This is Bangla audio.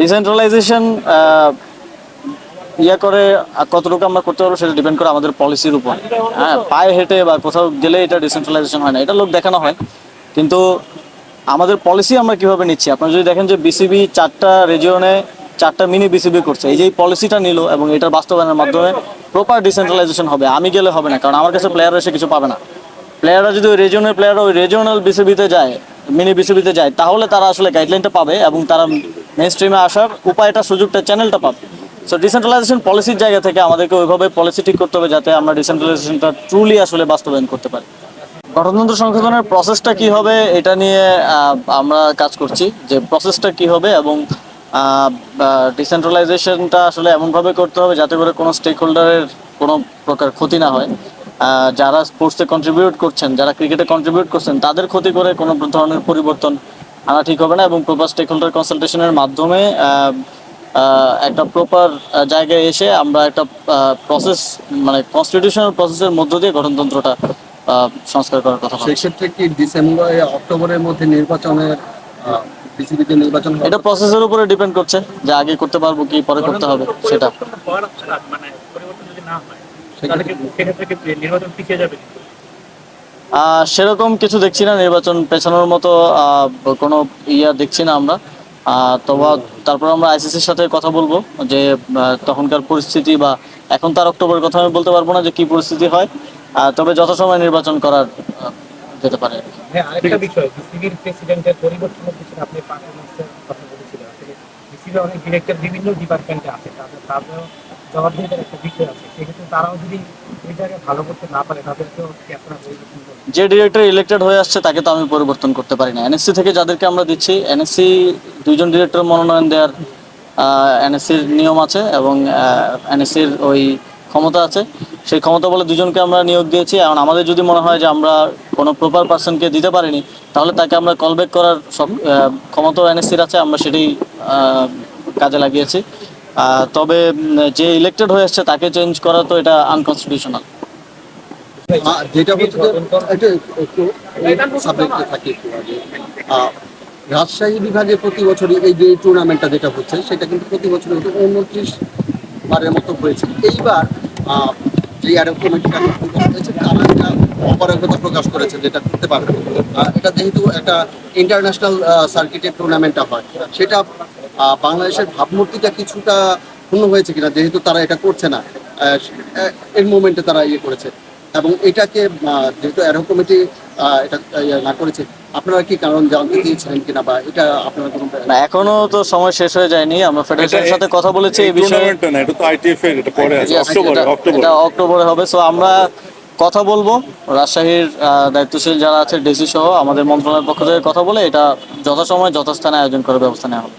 ডিসেন্ট্রালাইজেশন ইয়া করে কতটুকু আমরা করতে পারব সেটা ডিপেন্ড করে আমাদের পলিসির উপর। হ্যাঁ পায়ে হেঁটে বা কোথাও গেলে এটা ডিসেন্ট্রালাইজেশন হয় না। এটা লোক দেখানো হয়। কিন্তু আমাদের পলিসি আমরা কীভাবে নিচ্ছি? আপনারা যদি দেখেন যে বিসিবি চারটা রেজিয়নে চারটা মিনি বিসিবি করছে। এই যে পলিসিটা নিল এবং এটার বাস্তবায়নের মাধ্যমে প্রপার ডিসেন্ট্রালাইজেশন হবে। আমি গেলে হবে না, কারণ আমার কাছে প্লেয়ার এসে কিছু পাবে না। প্লেয়াররা যদি ওই রিজনের প্লেয়াররা ওই রিজনাল বিসিবিতে যায় মিনি বিসিবিতে যায়, তাহলে তারা আসলে গাইডলাইনটা পাবে এবং তারা মেন স্ট্রিমে আসার উপায়টা, সুযোগটা চ্যানেলটা পাবে। সো ডিসেন্ট্রালাইজেশন পলিসির জায়গা থেকে আমাদেরকে ওইভাবে পলিসি ঠিক করতে হবে যাতে আমরা ডিসেন্ট্রালাইজেশনটা ট্রুলি আসলে বাস্তবায়ন করতে পারি। গণতন্ত্র সংশোধনের প্রসেসটা কি হবে, এটা নিয়ে আমরা কাজ করছি যে প্রসেসটা কি হবে এবং ডিসেন্ট্রালাইজেশনটা আসলে এমনভাবে করতে হবে যাতে করে কোনো স্টেক হোল্ডারের কোনো প্রকার ক্ষতি না হয়। যারা স্পোর্টসে কন্ট্রিবিউট করছেন, যারা ক্রিকেটে কন্ট্রিবিউট করছেন, তাদের ক্ষতি করে কোনো ধরনের পরিবর্তন আনা ঠিক হবে না এবং প্রপার স্টেক হোল্ডার কনসালটেশনের মাধ্যমে আহ, আহ, একটা প্রপার জায়গায় এসে আমরা একটা প্রসেস মানে কনস্টিটিউশনাল প্রসেসের মধ্য দিয়ে গঠনতন্ত্রটা আহ, সংস্কার করার কথা সেক্ষেত্রে কি ডিসেম্বর অক্টোবরের মধ্যে নির্বাচনের বিসিবিতে নির্বাচন এটা প্রসেসের উপরে ডিপেন্ড করছে যে আগে করতে পারব কি পরে করতে হবে সেটা। মানে পরিবর্তন যদি না হয় তাহলে কি সেক্ষেত্রে কি নির্বাচন পিছিয়ে যাবে সেরকম কিছু দেখছি না, নির্বাচন পেছানোর মতো কোনো ইয়া দেখছি না আমরা। তবে তারপর আমরা আইসিসির সাথে কথা বলব যে তখনকার পরিস্থিতি বা এখন তার অক্টোবরের কথা আমি বলতে পারব না যে কি পরিস্থিতি হয়। তবে যথাসময় নির্বাচন করার যেতে পারে। হ্যাঁ আরেকটা বিষয় প্রেসিডেন্টের আপনি কথা বলেছিলেন। আসলে বিসিবি অনেক ডিরেক্টর বিভিন্ন ডিপার্টমেন্টে আছে, তাদের তাদেরও যে ডিরেক্টর ইলেক্টেড হয়ে আসছে, তাকে তো আমি পরিবর্তন করতে পারি না। এনএসসি থেকে যাদেরকে আমরা দিচ্ছি এনএসসি দুইজন ডিরেক্টর মনোনয়ন দেওয়ার এনএসসির নিয়ম আছে এবং এনএসসির ওই ক্ষমতা আছে। সেই ক্ষমতা বলে দুজনকে আমরা নিয়োগ দিয়েছি। এবং আমাদের যদি মনে হয় যে আমরা কোনো প্রপার পার্সনকে দিতে পারিনি, তাহলে তাকে আমরা কলব্যাক করার সব ক্ষমতাও এনএসসির আছে, আমরা সেটাই কাজে লাগিয়েছি। তবে যে ইলেক্টেড হয়ে আসছে, তাকে চেঞ্জ করা তো এটা আনকনস্টিটিউশনাল যেটা রাজশাহী বিভাগে প্রতি বছরই এই যে টুর্নামেন্টটা যেটা হচ্ছে, সেটা কিন্তু প্রতি বছর উনত্রিশ বারের মতো হয়েছে। এইবার যে আরও কমিটিটা হয়েছে তারা একটা অপারগতা প্রকাশ করেছে, যেটা করতে পারবে। এটা যেহেতু একটা ইন্টারন্যাশনাল সার্কিটের টুর্নামেন্টটা হয়, সেটা বাংলাদেশের ভাবমূর্তিটা কিছুটা ক্ষুণ্ণ হয়েছে কিনা যেহেতু তারা এটা করছে না এর মোমেন্টে তারা ইয়ে করেছে। এবং এটাকে যেহেতু অ্যারো কমিটি এটা ইয়ে না করেছে আপনারা কি কারণ জানতে চেয়েছিলেন কিনা বা এটা আপনারা কোনো না এখনও তো সময় শেষ হয়ে যায়নি। আমরা ফেডারেশনের সাথে কথা বলেছি এই বিষয়ে। না এটা তো আইটিএফ এর এটা পরে আছে অক্টোবরে অক্টোবরে এটা অক্টোবরে হবে। সো আমরা কথা বলব। রাজশাহীর আহ, দায়িত্বশীল যারা আছে ডিসি সহ আমাদের মন্ত্রণালয়ের পক্ষ থেকে কথা বলে এটা যথাসময়ে যথাস্থানে আয়োজন করার ব্যবস্থা নেওয়া হবে।